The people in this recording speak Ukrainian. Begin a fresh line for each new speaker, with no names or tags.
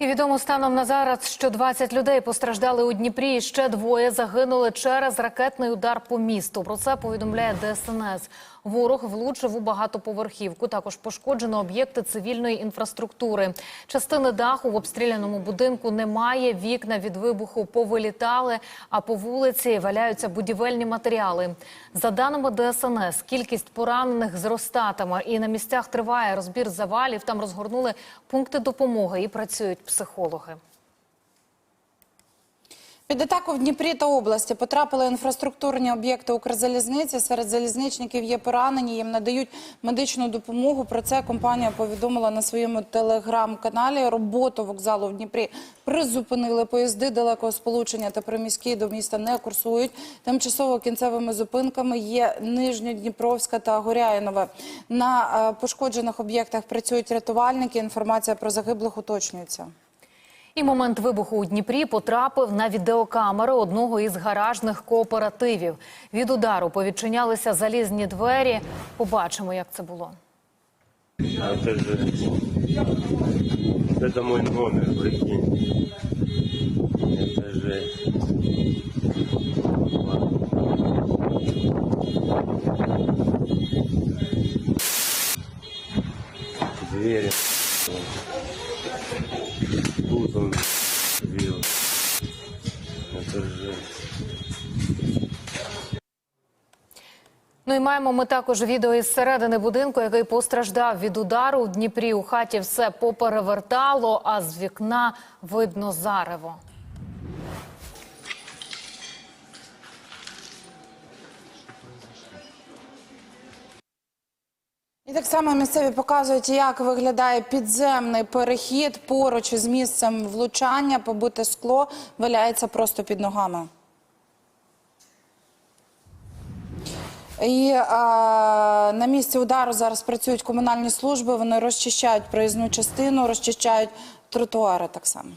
І відомо станом на зараз, що 20 людей постраждали у Дніпрі. і Ще двоє загинули через ракетний удар по місту. Про це повідомляє ДСНС. Ворог влучив у багатоповерхівку. Також пошкоджено об'єкти цивільної інфраструктури. Частини даху в обстріляному будинку немає. Вікна від вибуху повилітали, а по вулиці валяються будівельні матеріали. За даними ДСНС, кількість поранених зростатиме. І на місцях триває розбір завалів. Там розгорнули пункти допомоги і працюють психологи.
Під атаку в Дніпрі та області потрапили інфраструктурні об'єкти Укрзалізниці. Серед залізничників є поранені, їм надають медичну допомогу. Про це компанія повідомила на своєму телеграм-каналі. Роботу вокзалу в Дніпрі призупинили. Поїзди далекого сполучення та приміські до міста не курсують. Тимчасово кінцевими зупинками є Нижньодніпровська та Горяїнове. На е, пошкоджених об'єктах працюють рятувальники. Інформація про загиблих уточнюється.
І момент вибуху у Дніпрі потрапив на відеокамери одного із гаражних кооперативів. Від удару повідчинялися залізні двері. Побачимо, як це було.
Это же... Вот это мой номер, прикинь. Это же... Двери. Тут он бил. Это.
Ну і маємо ми також відео із середини будинку, який постраждав від удару. У Дніпрі у хаті все поперевертало, а з вікна видно зарево.
І так само місцеві показують, як виглядає підземний перехід поруч із місцем влучання. Побите скло валяється просто під ногами. І а, на місці удару зараз працюють комунальні служби. Вони розчищають проїзну частину, розчищають тротуари так само.